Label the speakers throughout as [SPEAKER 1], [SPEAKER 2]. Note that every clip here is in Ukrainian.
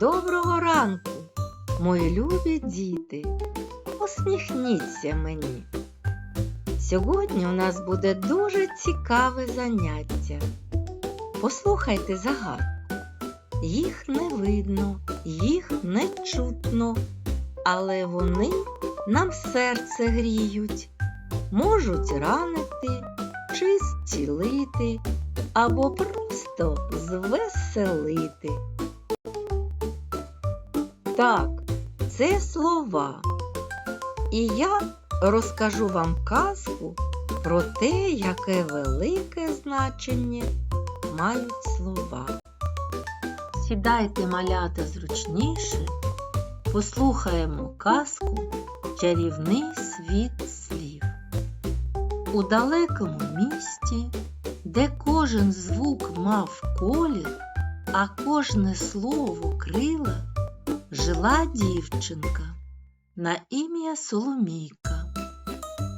[SPEAKER 1] Доброго ранку, мої любі діти. Посміхніться мені. Сьогодні у нас буде дуже цікаве заняття. Послухайте загадку. Їх не видно, їх не чутно, але вони нам серце гріють, можуть ранити чи зцілити або просто звеселити. Так, це слова. І я розкажу вам казку про те, яке велике значення мають слова. Сідайте малята зручніше, послухаємо казку Чарівний світ слів. У далекому місті, де кожен звук мав колір, а кожне слово крила, жила дівчинка на ім'я Соломійка.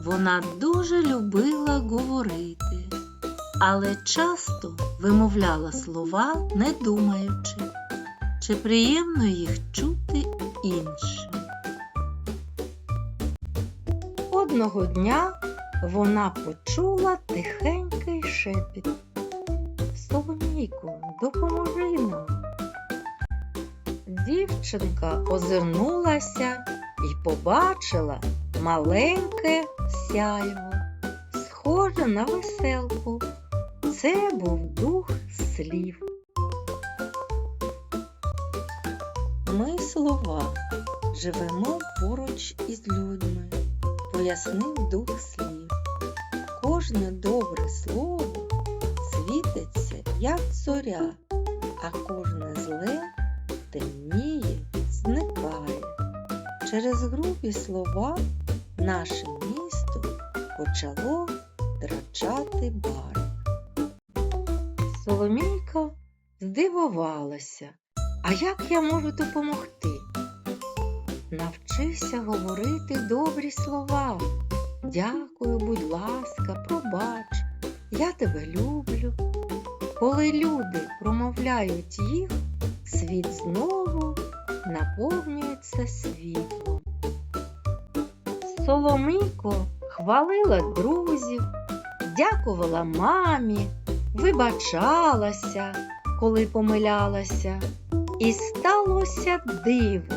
[SPEAKER 1] Вона дуже любила говорити, але часто вимовляла слова, не думаючи, чи приємно їх чути іншим. Одного дня вона почула тихенький шепіт. Соломійко, допоможи нам. Дівчинка озирнулася і побачила маленьке сяйво, схоже на веселку. Це був дух слів. Ми слова живемо поруч із людьми, пояснив дух слів. Кожне добре слово світиться, як зоря, а кожне зле темніє, зникає. Через грубі слова наше місто почало втрачати барв. Соломійка здивувалася. А як я можу допомогти? Навчися говорити добрі слова. Дякую, будь ласка, пробач, я тебе люблю. Коли люди промовляють їх, світ знову наповнюється світлом. Соломийко хвалила друзів, дякувала мамі, вибачалася, коли помилялася. І сталося диво.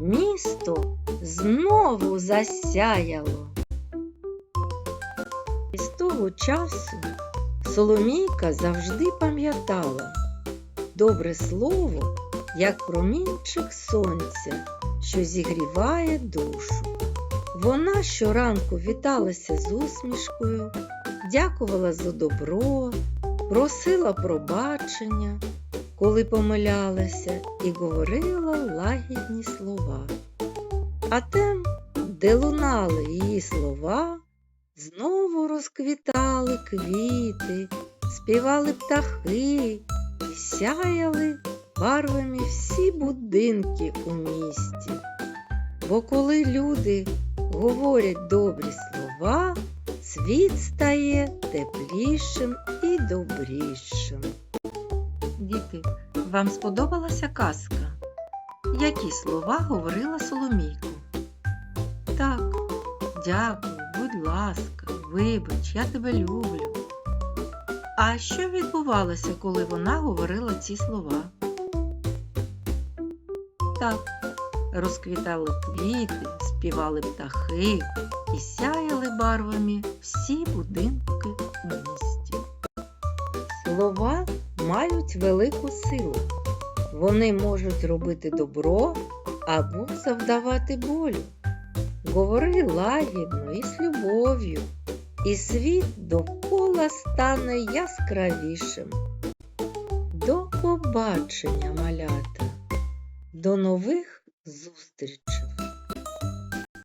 [SPEAKER 1] Місто знову засяяло. І з того часу Соломійка завжди пам'ятала добре слово, як промінчик сонця, що зігріває душу. Вона щоранку віталася з усмішкою, дякувала за добро, просила пробачення, коли помилялася, і говорила лагідні слова. А там, де лунали її слова, знову розквітали квіти, співали птахи і сяяли барвами всі будинки у місті. Бо коли люди говорять добрі слова, світ стає теплішим і добрішим. Діти, вам сподобалася казка? Які слова говорила Соломійко? Так, дякую, будь ласка, вибач, я тебе люблю. А що відбувалося, коли вона говорила ці слова? Так, розквітали квіти, співали птахи і сяяли барвами всі будинки у місті. Слова мають велику силу. Вони можуть робити добро або завдавати болю. Говори лагідно і з любов'ю, і світ довкола стане яскравішим. До побачення, малята! До нових зустрічей!